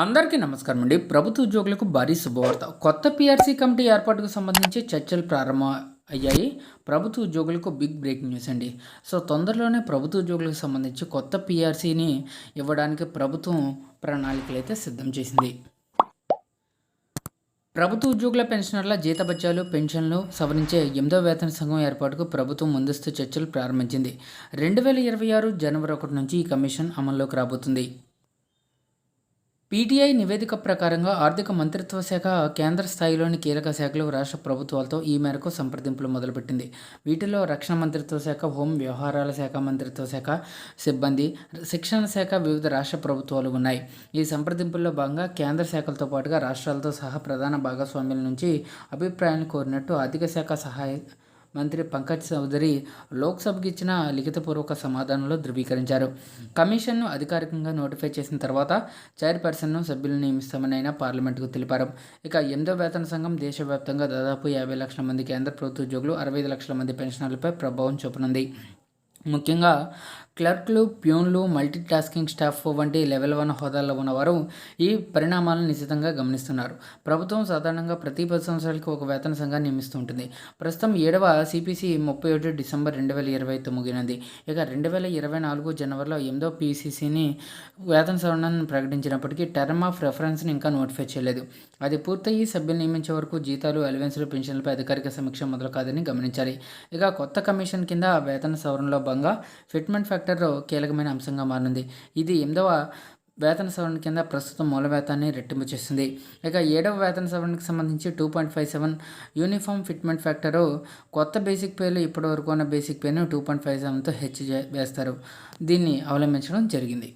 అందరికీ నమస్కారం అండి. ప్రభుత్వ ఉద్యోగులకు భారీ శుభవార్త. కొత్త పీఆర్సీ కమిటీ ఏర్పాటుకు సంబంధించి చర్చలు ప్రారంభం అయ్యాయి. ప్రభుత్వ ఉద్యోగులకు బిగ్ బ్రేకింగ్ న్యూస్ అండి. సో తొందరలోనే ప్రభుత్వ ఉద్యోగులకు సంబంధించి కొత్త పీఆర్సీని ఇవ్వడానికి ప్రభుత్వం ప్రణాళికలు అయితే సిద్ధం చేసింది. ప్రభుత్వ ఉద్యోగుల పెన్షనర్ల జీతభత్యాలు పెన్షన్లు సవరించే ఎనిమిదో వేతన సంఘం ఏర్పాటుకు ప్రభుత్వం ముందస్తు చర్చలు ప్రారంభించింది. రెండు వేల ఇరవై ఆరు జనవరి ఒకటి నుంచి ఈ కమిషన్ అమల్లోకి రాబోతుంది. పీటీఐ నివేదిక ప్రకారంగా ఆర్థిక మంత్రిత్వ శాఖ కేంద్ర స్థాయిలోని కీలక శాఖలు రాష్ట్ర ప్రభుత్వాలతో ఈ మేరకు సంప్రదింపులు మొదలుపెట్టింది. వీటిలో రక్షణ మంత్రిత్వ శాఖ హోం వ్యవహారాల శాఖ మంత్రిత్వ శాఖ సిబ్బంది శిక్షణ శాఖ వివిధ రాష్ట్ర ప్రభుత్వాలు ఉన్నాయి. ఈ సంప్రదింపుల్లో భాగంగా కేంద్ర శాఖలతో పాటుగా రాష్ట్రాలతో సహా ప్రధాన భాగస్వామ్యుల నుంచి అభిప్రాయాన్ని కోరినట్టు ఆర్థిక శాఖ సహాయ మంత్రి పంకజ్ చౌదరి లోక్సభకు ఇచ్చిన లిఖితపూర్వక సమాధానంలో ధృవీకరించారు. కమిషన్ను అధికారికంగా నోటిఫై చేసిన తర్వాత చైర్పర్సన్ను సభ్యులను నియమిస్తామని ఆయన పార్లమెంటుకు తెలిపారు. ఇక ఎనిమిదో వేతన సంఘం దేశవ్యాప్తంగా దాదాపు యాభై లక్షల మంది కేంద్ర ప్రభుత్వ ఉద్యోగులు అరవై ఐదు లక్షల మంది పెన్షనర్లపై ప్రభావం చూపనుంది. ముఖ్యంగా క్లర్క్లు ప్యూన్లు మల్టీ టాస్కింగ్ స్టాఫ్ వంటి లెవెల్ వన్ హోదాల్లో ఉన్నవారు ఈ పరిణామాలను నిశ్చితంగా గమనిస్తున్నారు. ప్రభుత్వం సాధారణంగా ప్రతి పది సంవత్సరాలకు ఒక వేతన సంఘాన్ని నియమిస్తూ ఉంటుంది. ప్రస్తుతం ఏడవ సిపిసి ముప్పై ఒకటి డిసెంబర్ రెండు వేల ఇరవైతో ముగినది ఇక రెండు వేల ఇరవై నాలుగు జనవరిలో ఎనిమిదో పీసీసీని వేతన సవరణను ప్రకటించినప్పటికీ టర్మ్ ఆఫ్ రెఫరెన్స్ని ఇంకా నోటిఫై చేయలేదు. అది పూర్తయి సభ్యులు నియమించే వరకు జీతాలు అలవెన్సులు పెన్షన్లపై అధికారిక సమీక్ష మొదలు కాదని గమనించాలి. ఇక కొత్త కమిషన్ కింద వేతన సవరణలో భాగంగా ఫిట్మెంట్ ఫ్యాక్టర్ కీలకమైన అంశంగా మారింది. ఇది ఎనిమిదవ వేతన సవరణ కింద ప్రస్తుతం మూల వేతాన్ని రెట్టింపు చేస్తుంది ఇక ఏడవ వేతన సవరణకు సంబంధించి two point five seven uniform fitment factor కొత్త బేసిక్ పేలు ఇప్పటి వరకు ఉన్న బేసిక్ పేను టూ పాయింట్ ఫైవ్ సెవెన్తో హెచ్ వేస్తారు. దీన్ని అవలంబించడం జరిగింది.